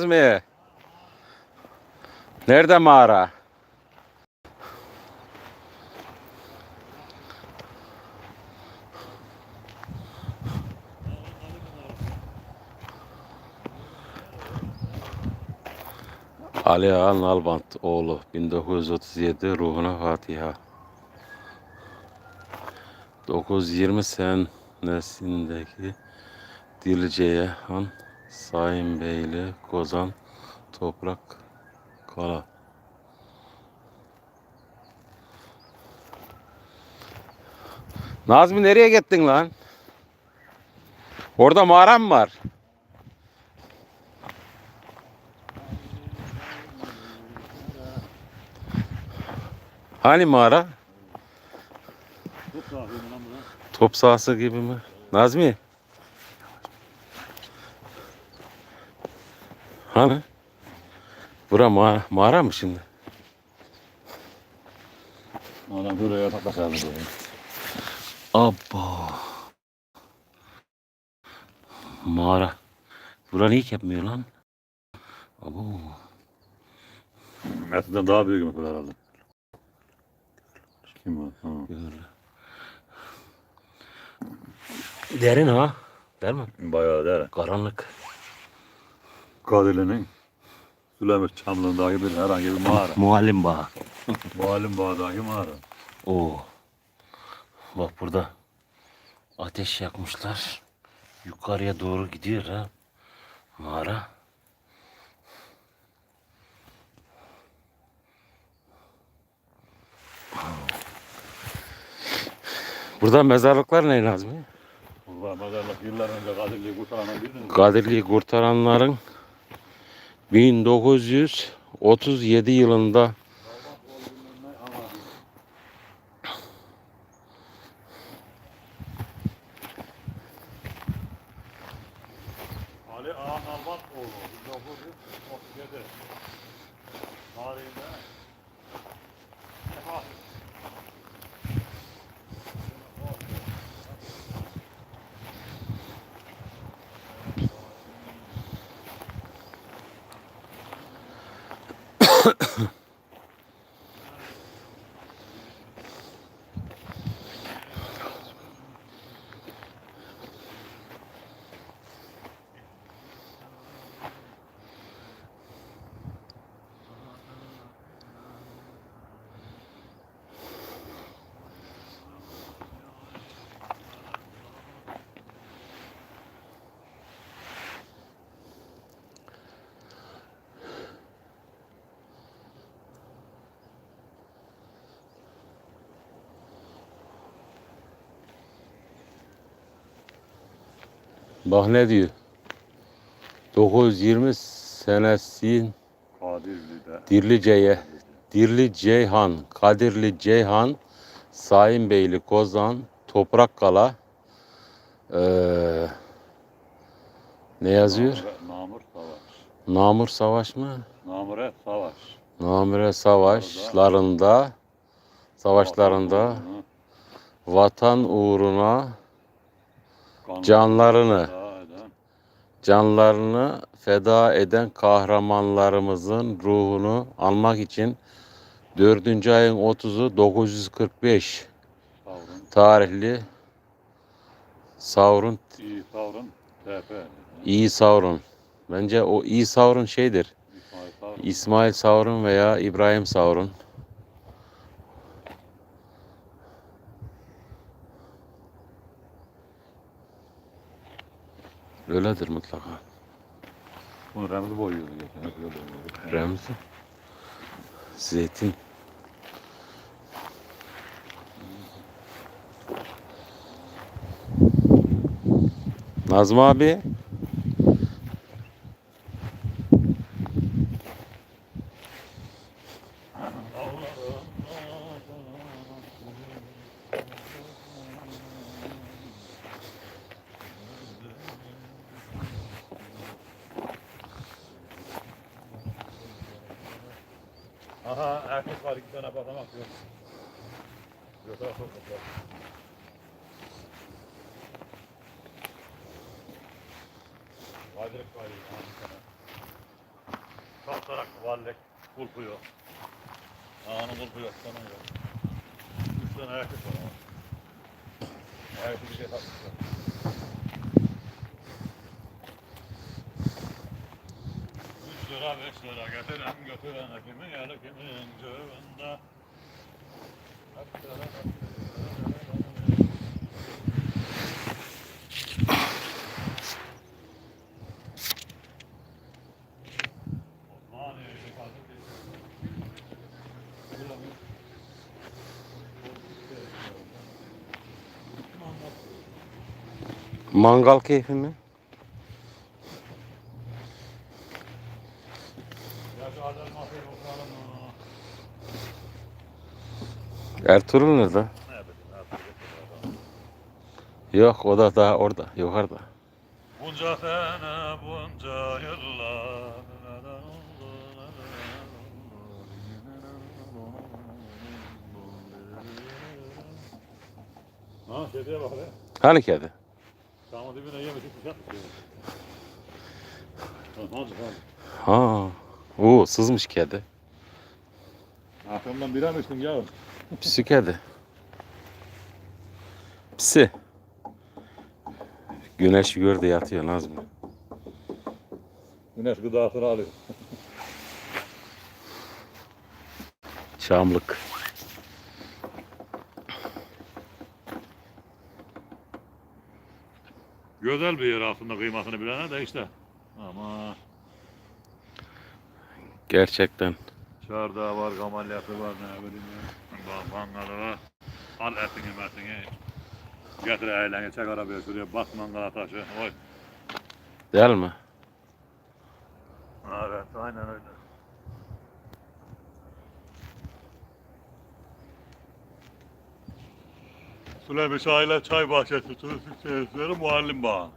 Nazmi? Nerede mağara? Ali Ağa Nalbant oğlu 1937 ruhuna Fatiha 920 senesindeki Dilce'ye Han Sayın Beyli Kozan Toprak Kala Nazmi nereye gittin lan? Orada mağara mı var? Hani mağara? Top sahası gibi mi? Nazmi? Hani? Bura mağara, mağara mı şimdi? Adam buraya yatak bakardı böyle. Abba. Mağara. Bura niye yapmıyor lan? Abo. Mesut'tan daha büyük mü herhalde? Kim? Ha. Derin ha. Değil mi? Bayağı der. Karanlık. Kadirli'nin Süleyman Çamlı'ndaki bir herhangi bir mağara. Muallim bağı. Muallim Bağ'daki mağara. Oo. Bak burada ateş yakmışlar. Yukarıya doğru gidiyor ha. Mağara. Burada mezarlıklar ne Nazmi? Burada mezarlık yıllar önce Kadirli'yi kurtaran bildin mi? Kadirli'yi kurtaranların 1937 yılında Ali oğlu 1937 tarihinde. Huh? bak ne diyor. 920 senesin Kadirli'de. Dirlice'ye Dirli Ceyhan, Kadirli Ceyhan, Sayın Beyli Kozan, Toprakkala eee ne yazıyor? Namure- Namur Savaş. Namur Savaş mı? Namure Savaş. Namure savaşlarında savaşlarında vatan uğruna Kan- Canlarını. Canlarını feda eden kahramanlarımızın ruhunu almak için 4. ayın 30'u 945 Savrun. tarihli Savrun, İyi Savrun. İyi Savrun. Bence o İyi Savrun şeydir. İsmail Savrun. İsmail Savrun veya İbrahim Savrun. Öyledir mutlaka. Bunu Remzi boyuyordu geçen. Öyle. Remzi. Zeytin. Nazım abi. Aha erkek var iki tane basamak yok. Yok yok yok. yok. Kadir Kadir. aha, bir tane. kalkarak vallik kulpuyor. Ağanın kulpu yok, sonun yok. Üç tane erkek var ama. Erkek bir şey takmışlar. Lira beş lira getiren götüren kimin yalı kimin cebinde. Mangal keyfi mi? Ya şu adam masaya oturalım mı? Ertuğrul nerede? Yok o da daha orada yukarıda. Bunca sene, bunca yıllar. Ha, kediye bak hele. Hani kedi? Tamam dibine yemiş, şey hadi, hadi. Ha. Oo sızmış kedi. Arkamdan bir an içtin ya. Pisi kedi. Pisi. Güneş gördü yatıyor Nazmi. Güneş gıdasını alıyor. Çamlık. Güzel bir yer aslında kıymasını bilene de işte. Ama Gerçekten. çardağı var, kamalyası var, ne bileyim ya. Mangalı var. Al etini metini. Getir eğleni, çek arabaya şuraya, bas mangala taşı. Oy. Değil mi? Evet, aynen öyle. Süleyman Şahin'le çay bahçesi, turistik tesisleri muallim bağ.